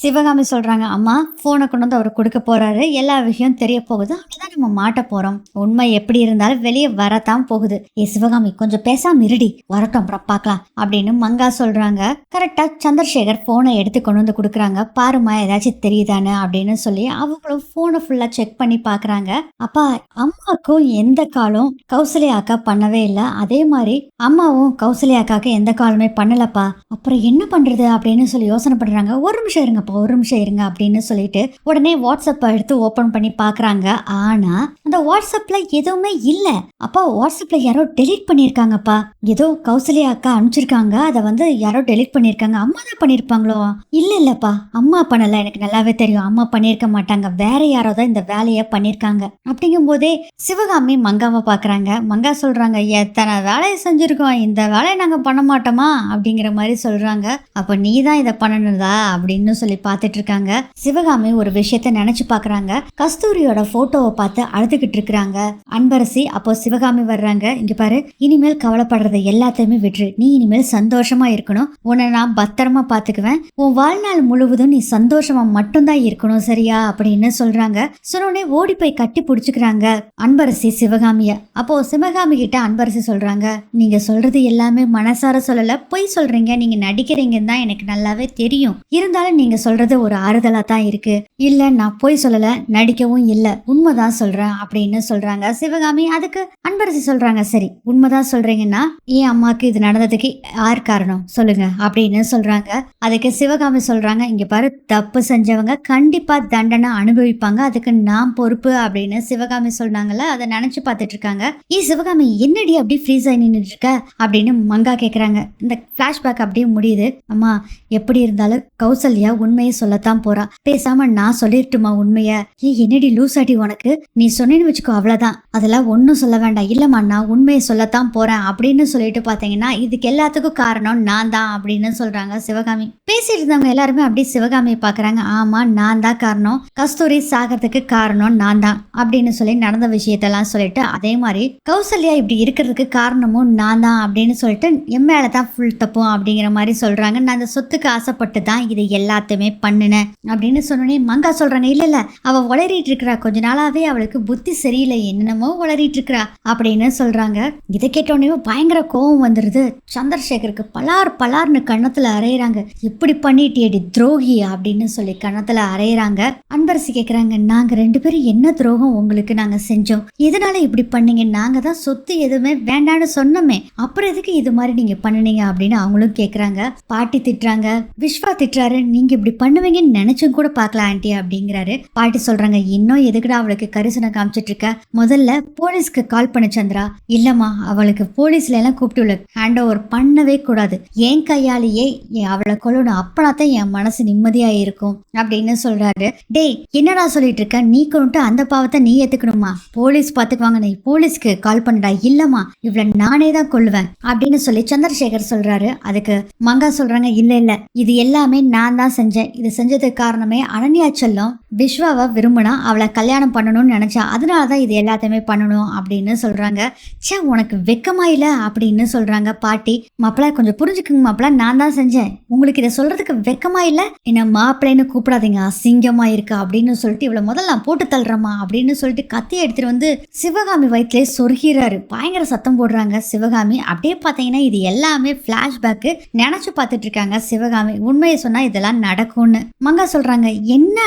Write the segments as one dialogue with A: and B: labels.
A: சிவகாமி சொல்றாங்க அம்மா ஃபோனை கொண்டு வந்து அவர் கொடுக்க போறாரு. எல்லா விஷயம் தெரிய போகுது. அப்படிதான் நம்ம மாட்ட போறோம். உண்மை எப்படி இருந்தாலும் வெளியே வரத்தான் போகுது. ஏ சிவகாமி கொஞ்சம் பேசாம இருடி. வரட்டும் அப்புறம் பார்க்கலாம் அப்படின்னு மங்கா சொல்றாங்க. கரெக்டா சந்திரசேகர் போனை எடுத்து கொண்டு வந்து கொடுக்குறாங்க. பாருமா ஏதாச்சும் தெரியுதானே அப்படின்னு சொல்லி அவங்களும் போனை ஃபுல்லா செக் பண்ணி பாக்குறாங்க அப்பா அம்மாவுக்கும் எந்த காலும் கௌசல்யா அக்கா பண்ணவே இல்லை. அதே மாதிரி அம்மாவும் கௌசல்யா அக்காவுக்கு எந்த காலுமே பண்ணலப்பா. அப்புறம் என்ன பண்றது அப்படின்னு சொல்லி யோசனை பண்றாங்க. ஒரு நிமிஷம் இருங்கப்பா ஒரு நிமிஷம் இருங்க அப்படின்னு சொல்லிட்டு உடனே வாட்ஸ்அப்பை எடுத்து ஓபன் பண்ணி பாக்குறாங்க போனா அந்த வாட்ஸ்அப்ல எதுவுமே இல்ல. அப்பா வாட்ஸ்அப்ல யாரோ டெலிட் பண்ணிருக்காங்கப்பா. ஏதோ கௌசல்யா அக்கா அனுப்பிச்சிருக்காங்க. அதை வந்து யாரோ டெலிட் பண்ணிருக்காங்க. அம்மா தான் பண்ணிருப்பாங்களோ? இல்ல இல்லப்பா. அம்மா பண்ணல. எனக்கு நல்லாவே தெரியும். அம்மா பண்ணிருக்க மாட்டாங்க. வேற யாரோ தான் இந்த வேலையை பண்ணிருக்காங்க. அப்படிங்கும் போதே சிவகாமி மங்காவை பாக்குறாங்க மங்கா சொல்றாங்க எத்தனை வேலையை செஞ்சிருக்கோம்? இந்த வேலையை நாங்க பண்ண மாட்டோமா? அப்படிங்கிற மாதிரி சொல்றாங்க. அப்ப நீ தான் இதை பண்ணணுதா அப்படின்னு சொல்லி பார்த்துட்டு இருக்காங்க. சிவகாமி ஒரு விஷயத்த நினைச்சு பாக்குறாங்க கஸ்தூரியோட போட்டோவை பார்த்து அழுதுகிட்டு இருக்கிறாங்க அன்பரசி அப்போ சிவகாமி வர்றாங்க. இங்க பாரு இனிமேல் கவலைப்படுறத எல்லாத்தையுமே விட்டுரு. நீ இனிமேல் சந்தோஷமா இருக்கணும். உன்னை நான் பத்திரமா பாத்துக்குவேன். உன் வாழ்நாள் முழுவதும் நீ சந்தோஷமா மட்டும்தான் இருக்கணும் சரியா? அப்படின்னு சொல்றாங்க. சொன்னோடனே ஓடி போய் கட்டி பிடிச்சுக்கிறாங்க அன்பரசி சிவகாமிய. அப்போ சிவகாமி கிட்ட அன்பரசி சொல்றாங்க நீங்க சொல்றது எல்லாமே மனசார சொல்லல. பொய் சொல்றீங்க. நீங்க நடிக்கிறீங்கன்னு தான் எனக்கு நல்லாவே தெரியும். இருந்தாலும் நீங்க சொல்றது ஒரு ஆறுதலா தான் இருக்கு. இல்ல நான் பொய் சொல்லல. நடிக்கவும் இல்ல. உண்மைதான் சொல்றேன் அப்படின்னு சொல்றாங்க. சிவகாமி அதுக்கு அன்பரசி சொல்றாங்க. சரி உண்மைதான் சொல்றீங்கன்னா என் அம்மாக்கு இது நடந்ததுக்கு யார் காரணம்? சொல்லுங்க அப்படின்னு சொல்றாங்க. அதுக்கு சிவகாமி சொல்றாங்க இங்க பாரு தப்பு செஞ்சவங்க கண்டிப்பா தண்டனை அனுபவிப்பாங்க. அதுக்கு நான் பொறுப்பு அப்படின்னு சிவகாமி சொன்னாங்கல்ல அதை நினைச்சு பார்த்துட்டு இருக்காங்க. ஏ சிவகாமி என்னடி அப்படி ஃப்ரீஸ் ஆகி நின்றுட்டு இருக்க? அப்படின்னு மங்கா கேக்குறாங்க. இந்த பிளாஷ்பேக் அப்படியே முடியுது. அம்மா எப்படி இருந்தாலும் கௌசல்யா உண்மையை சொல்லத்தான் போறா. பேசாம நான் சொல்லிட்டுமா உண்மைய? ஏ என்னடி லூசாட்டி உனக்கு? நீ சொன்னேன்னு வச்சுக்கோ அவ்வளவுதான். அதெல்லாம் ஒன்றும் சொல்ல வேண்டாம். இல்லைம்மா நான் உண்மையை சொல்லத்தான் போறேன் அப்படின்னு சொல்லிட்டு பாத்தீங்கன்னா இதுக்கு எல்லாத்துக்கும் காரணம் நான் தான் அப்படின்னு சொல்றாங்க சிவகாமி. பேசிட்டு இருந்தவங்க எல்லாருமே அப்படியே சிவகாமியை பாக்குறாங்க. ஆமா நான் தான் காரணம். கஸ்தூரி சாகிறதுக்கு காரணம் நான் தான் அப்படின்னு சொல்லி நடந்த விஷயத்தெல்லாம் சொல்லிட்டு அதே மாதிரி கௌசல்யா இப்படி இருக்கிறதுக்கு காரணமும் நான் தான் அப்படின்னு சொல்லிட்டு என் மேலதான் ஃபுல் தப்பும் அப்படிங்கிற மாதிரி சொல்றாங்க. நான் அந்த சொத்துக்கு ஆசைப்பட்டு தான் இது எல்லாத்தையுமே பண்ணினேன் அப்படின்னு சொன்னோடனே மங்கா சொல்றாங்க இல்ல இல்ல அவ உளறிட்டு இருக்கிறா. கொஞ்ச நாளாவே அவளுக்கு புத்தி சரியில்லை என்னென்னமோ வளரிட்டு இருக்கிறா அப்படின்னு சொல்றாங்க. இதை கேட்டோடனே பயங்கர கோபம் வந்துருது. சந்திரசேகருக்கு பலார் பலார்னு கன்னத்துல அரையிறாங்க இப்படி பண்ணிட்டியடி துரோகி? அப்படின்னு சொல்லி கன்னத்துல அரையிறாங்க அன்பரசி கேக்குறாங்க நாங்க ரெண்டு பேரும் என்ன துரோகம் உங்களுக்கு நாங்க செஞ்சோம்? எதனால இப்படி பண்ணீங்க? நாங்க தான் சொத்து எதுவுமே வேண்டான்னு சொன்னோமே. அப்புறம் எதுக்கு இது மாதிரி நீங்க பண்ணுனீங்க? அப்படின்னு அவங்களும் கேக்குறாங்க. பாட்டி திட்டுறாங்க விஸ்வா திட்டுறாரு. நீங்க இப்படி பண்ணுவீங்கன்னு நினைச்சும் கூட பார்க்கலாம் ஆண்டி அப்படிங்கிறாரு. பாட்டி சொல்றாங்க இன்னும் எதுக்குடா அவளுக்கு கரிசனை காமிச்சிட்டு இருக்க முதல்ல போலீஸ்க்கு கால் பண்ணு சந்திரா. இல்லம்மா அவளுக்கு போலீஸ்ல எல்லாம் கூப்பிட்டு ஹேண்ட் ஓவர் பண்ணவே கூடாது. என் கையாலேயே அவளை கொல்லணும் அப்பனாத்தான் என் மனசு நிம்மதியா இருக்கும் அப்படின்னு சொல்றாரு. டேய் என்னடா சொல்லிட்டு இருக்க நீ கொண்டு அந்த பாவத்தை நீ ஏத்துக்கணுமா? போலீஸ் பாத்துக்குவாங்க நீ போலீஸ்க்கு கால் பண்ணுடா. இல்லம்மா இவளை நானே தான் கொள்ளுவேன் அப்படின்னு சொல்லி சந்திரசேகர் சொல்றாரு. அதுக்கு மங்கா சொல்றாங்க இல்ல இல்ல இது எல்லாமே நான் தான் செஞ்சேன். இது செஞ்சதுக்கு காரணமே அனன்யா செல்லம். விஸ்வாவை விரும்பினா அவளை கல்யாணம் பண்ணணும்னு நினச்சேன் அதனால தான் இது எல்லாத்தையுமே பண்ணணும் அப்படின்னு சொல்கிறாங்க ச்சே உனக்கு வெக்கமா இல்லை அப்படின்னு சொல்கிறாங்க பாட்டி. மாப்பிள்ள கொஞ்சம் புரிஞ்சுக்குங்க மாப்பிள்ள நான் தான் செஞ்சேன். உங்களுக்கு இதை சொல்கிறதுக்கு வெக்கமா இல்லை? என்ன மாப்பிள்ளைன்னு கூப்பிடாதீங்க அசிங்கமாக இருக்கு அப்படின்னு சொல்லிட்டு இவ்வளோ முதல்ல நான் போட்டு தள்ளுறேம்மா அப்படின்னு சொல்லிட்டு கத்தியை எடுத்துகிட்டு வந்து சிவகாமி வயிற்றுலே சொருகிறாரு பயங்கர சத்தம் போடுறாங்க சிவகாமி. அப்படியே பார்த்தீங்கன்னா இது எல்லாமே ஃப்ளாஷ்பேக்கு நினச்சி பார்த்துட்டு இருக்காங்க சிவகாமி. உண்மையை சொன்னால் இதெல்லாம் நடக்கும்னு. மங்கா சொல்கிறாங்க என்ன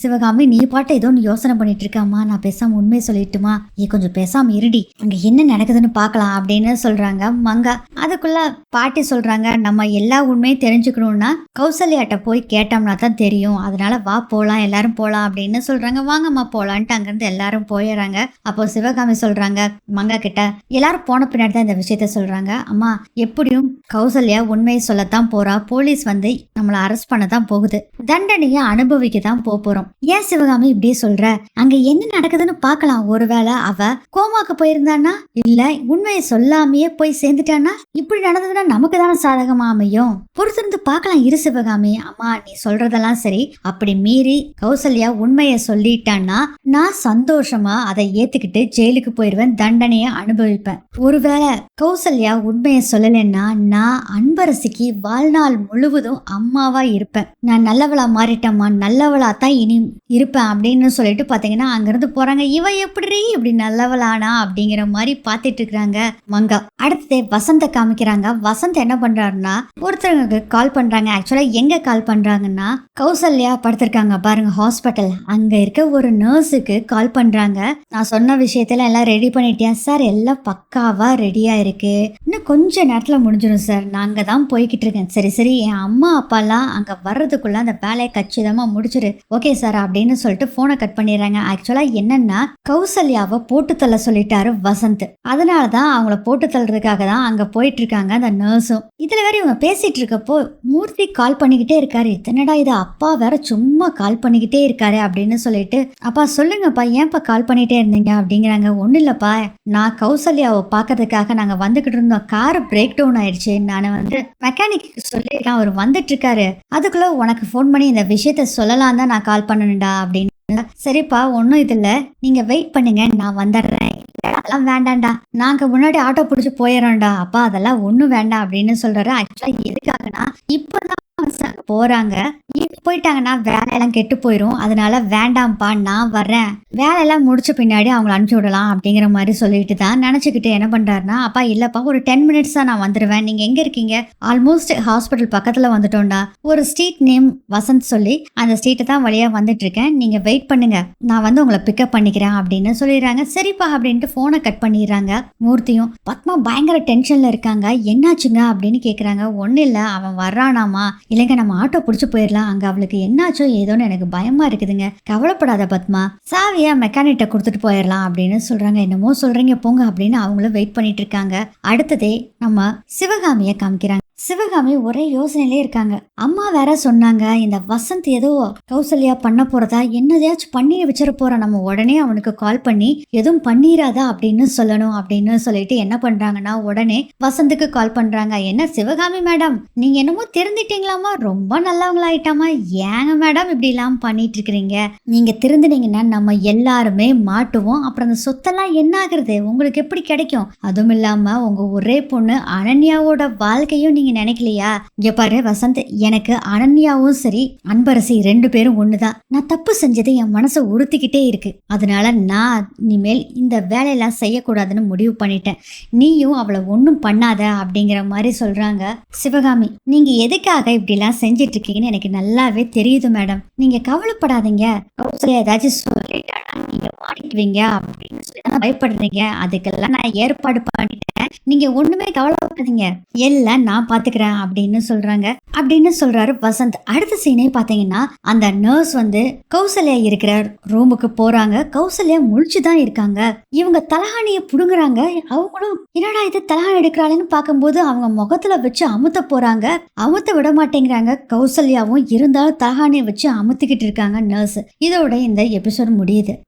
A: சிவகாமி நீ பாட்டு ஏதோ ஒன்று யோசனை பண்ணிட்டு இருக்காமா நான் பேசாம உண்மையை சொல்லிட்டுமா? நீ கொஞ்சம் பேசாம இருடி. அங்க என்ன நடக்குதுன்னு பார்க்கலாம் அப்படின்னு சொல்றாங்க மங்கா. அதுக்குள்ள பாட்டி சொல்றாங்க நம்ம எல்லா உண்மையும் தெரிஞ்சுக்கணும்னா கௌசல்யாட்ட போய் கேட்டோம்னா தான் தெரியும். அதனால வா போலாம் எல்லாரும் போலாம் அப்படின்னு சொல்றாங்க. வாங்கம்மா போலான்ட்டு அங்கிருந்து எல்லாரும் போயிடுறாங்க. அப்போ சிவகாமி சொல்றாங்க மங்கா கிட்ட எல்லாரும் போன பின்னாடி தான் இந்த விஷயத்த சொல்றாங்க. அம்மா எப்படியும் கௌசல்யா உண்மையை சொல்லத்தான் போறா. போலீஸ் வந்து நம்மளை அரெஸ்ட் பண்ண தான் போகுது. தண்டனையை அனுபவிக்க தான் போக போறோம். ஏன் சிவகாமி இப்படி சொல்ற? அங்க என்ன நடக்குதுன்னு பார்க்கலாம். ஒருவேளை அவ கோமாக்கு போயிருந்தானா இல்ல உண்மையை சொல்லாமையே போய் சேர்ந்துட்டானா இப்படி நடந்ததுன்னா நமக்கு தானே சாதகமா அமையும்? பொறுத்திருந்து பார்க்கலாம் இரு சிவகாமி. அம்மா நீ சொல்றதெல்லாம் சரி. அப்படி மீறி கௌசல்யா உண்மையை சொல்லிட்டான்னா நான் சந்தோஷமா அதை ஏத்துக்கிட்டு ஜெயிலுக்கு போயிருவேன் தண்டனையை அனுபவிப்பேன். ஒருவேளை கௌசல்யா உண்மையை சொல்லலைன்னா நான் அன்பரசிக்கு வாழ்நாள் முழுவதும் அம்மாவா இருப்பேன். நான் நல்லவளா மாறிட்டேம்மா நல்லவளா தான் இனி இருப்பேன் அப்படின்னு சொல்லிட்டு பாத்தீங்கன்னா அங்கிருந்து போகிறாங்க இவன் எப்படி இப்படி நல்லவளானா அப்படிங்கிற மாதிரி பார்த்துட்டு இருக்கிறாங்க மங்கா. அடுத்தது வசந்த காமிக்கிறாங்க. வசந்த் என்ன பண்ணுறாருன்னா ஒருத்தருக்கு கால் பண்ணுறாங்க ஆக்சுவலாக எங்கே கால் பண்ணுறாங்கன்னா கௌசல்யா படுத்திருக்காங்க. பாருங்க ஹாஸ்பிட்டல் அங்கே இருக்க ஒரு நர்ஸுக்கு கால் பண்ணுறாங்க நான் சொன்ன விஷயத்துல எல்லாம் ரெடி பண்ணிட்டேன் சார் எல்லாம் பக்காவாக ரெடியாக இருக்குது இன்னும் கொஞ்ச நேரத்தில் முடிஞ்சிடும் சார் நான் அங்கே தான் போய்கிட்டு இருக்கேன். சரி சரி. என் அம்மா அப்பாலாம் அங்கே வர்றதுக்குள்ளே அந்த வேலையை கச்சிதமாக முடிச்சிரு. ஓகே சார் அப்படின்னு சொல்லிட்டு ஃபோனை கட் பண்ணிடுறாங்க. ஆக்சுவலாக என்னன்னா கௌசல்யாவை போட்டு தள்ள சொல்லிட்டாரு வசந்த். அதனால தான் அவங்கள போட்டு தள்ளுறதுக்காக தான் அங்க போயிட்டு இருக்காங்க அந்த நர்ஸும். இதுல வேற இவங்க பேசிட்டு இருக்கப்போ மூர்த்தி கால் பண்ணிக்கிட்டே இருக்காரு. இத்தனடா இது அப்பா வேற சும்மா கால் பண்ணிக்கிட்டே இருக்காரு அப்படின்னு சொல்லிட்டு அப்பா சொல்லுங்கப்பா ஏன்ப்பா கால் பண்ணிட்டே இருந்தீங்க? அப்படிங்கிறாங்க. ஒன்றும் இல்லைப்பா. நான் கௌசல்யாவை பார்க்கறதுக்காக நாங்கள் வந்துக்கிட்டு இருந்தோம். கார் பிரேக் டவுன் ஆயிடுச்சு. நான் வந்து மெக்கானிக் சொல்லியிருக்கேன். அவர் வந்துட்டு இருக்காரு அதுக்குள்ள உனக்கு ஃபோன் பண்ணி இந்த விஷயத்த சொல்லலாம் தான் நான் கால் பண்ணணும்டா அப்படின்னு சரிப்பா ஒன்றும் இதில் நீங்க வெயிட் பண்ணுங்க நான் வந்துடுறேன் அதெல்லாம் வேண்டாம்டா. நாங்க முன்னாடி ஆட்டோ பிடிச்சி போயிடறோம்டா அப்பா அதெல்லாம் ஒன்றும் வேண்டாம் அப்படின்னு சொல்றாரு. ஆக்சுவலாக எதுக்காகனா இப்போதான் சார் போறாங்க. இப்போ போயிட்டாங்கன்னா வேலையெல்லாம் கெட்டு போயிடும் அதனால வேண்டாம்ப்பா நான் வர்றேன். வேலையெல்லாம் முடிச்ச பின்னாடி அவங்கள அனுப்பிச்சி விடலாம் அப்படிங்கிற மாதிரி சொல்லிட்டு தான் நினச்சிக்கிட்டு என்ன பண்ணுறாருனா அப்பா இல்லைப்பா ஒரு டென் மினிட்ஸ் தான் நான் வந்துடுவேன் நீங்கள் எங்கே இருக்கீங்க? ஆல்மோஸ்ட் ஹாஸ்பிட்டல் பக்கத்தில் வந்துட்டோம்டா. ஒரு ஸ்ட்ரீட் நேம் வசந்த் சொல்லி அந்த ஸ்ட்ரீட்டை தான் வழியாக வந்துட்டு இருக்கேன் நீங்கள் வெயிட் பண்ணுங்க. நான் வந்து உங்களை பிக்கப் பண்ணிக்கிறேன் அப்படின்னு சொல்லிடுறாங்க. சரிப்பா அப்படின்ட்டு ஃபோனை கட் பண்ணிடுறாங்க மூர்த்தியும். பத்மா பயங்கர டென்ஷனில் இருக்காங்க. என்னாச்சுங்க? அப்படின்னு கேட்குறாங்க ஒன்றும் இல்லை அவன் வர்றானாமா? இல்லைங்க நம்ம ஆட்டோ பிடிச்சி போயிடலாம். அங்கே அவளுக்கு என்னாச்சோ ஏதோன்னு எனக்கு பயமாக இருக்குதுங்க. கவலைப்படாத பத்மா. சாவியா மெக்கானிட்ட கொடுத்துட்டு போயிடலாம் அப்படின்னு சொல்றாங்க. என்னமோ சொல்றீங்க போங்க அப்படின்னு அவங்களும் வெயிட் பண்ணிட்டு இருக்காங்க. அடுத்ததே நம்ம சிவகாமியை காமிக்கிறாங்க. சிவகாமி ஒரே யோசனையிலே இருக்காங்க. அம்மா வேற சொன்னாங்க இந்த வசந்த் ஏதோ கௌசல்யா பண்ண போறதா என்னதையாச்சும் பண்ணி வச்சிட போற நம்ம உடனே அவனுக்கு கால் பண்ணி எதுவும் பண்ணிராதா அப்படின்னு சொல்லணும் அப்படின்னு சொல்லிட்டு என்ன பண்றாங்கன்னா உடனே வசந்துக்கு கால் பண்றாங்க. என்ன சிவகாமி மேடம் நீங்க என்னமோ திருந்திட்டீங்களாமா ரொம்ப நல்லவங்களாயிட்டாமா ஏங்க மேடம் இப்படி எல்லாம் பண்ணிட்டு இருக்கிறீங்க நீங்க திருந்தினீங்கன்னா நம்ம எல்லாருமே மாட்டுவோம். அப்புறம் அந்த சொத்தெல்லாம் என்ன ஆகுறது உங்களுக்கு எப்படி கிடைக்கும்? அதுவும் இல்லாம உங்க ஒரே பொண்ணு அனன்யாவோட வாழ்க்கையும் நீங்க நினைக்கலையா? இங்க பாரு வசந்த் எனக்கு அனன்யாவும் சரி அன்பரசி ரெண்டு பேரும் ஒண்ணுதான். நான் தப்பு செஞ்சது என் மனசை உறுத்திக்கிட்டே இருக்கு. அதனால நான் இனிமேல் இந்த வேலையெல்லாம் செய்யக்கூடாதுன்னு முடிவு பண்ணிட்டேன். நீயும் அவளை ஒன்றும் பண்ணாத அப்படிங்கிற மாதிரி சொல்றாங்க சிவகாமி. நீங்க எதுக்காக இப்படிலாம் செஞ்சிட்டு இருக்கீங்கன்னு எனக்கு நல்லாவே தெரியுது மேடம். நீங்க கவலைப்படாதீங்க. ஏதாச்சும் சொல்லிட்டானா நீங்க மாட்டிக்குவீங்க அப்படின்னு சொல்லி பயப்படுறீங்க. அதுக்கெல்லாம் நான் ஏற்பாடு பண்ணிட்டேன். நீங்க ஒண்ணுமே கவலைப்படாதீங்க. எல்லாம் நான் பாத்துக்கிறேன் அப்படின்னு சொல்றாங்க. அப்படின்னு சொல்றாரு வசந்த். அடுத்த சீனே பாத்தீங்கன்னா அந்த நர்ஸ் வந்து கௌசல்யா இருக்கிற ரூமுக்கு போறாங்க. கௌசல்யா முழிச்சுதான் இருக்காங்க. இவங்க தலகாணியை புடுங்குறாங்க. அவங்களும் என்னடா இது தலகாணி எடுக்கிறாளேன்னு பார்க்கும்போது அவங்க முகத்துல வச்சு அமுத்த போறாங்க. அமுத்த விட மாட்டேங்கிறாங்க. கௌசல்யாவும் இருந்தாலும் தலகாணியை வச்சு அமுத்திக்கிட்டு இருக்காங்க நர்ஸ் இதோட இந்த எபிசோட் முடியுது.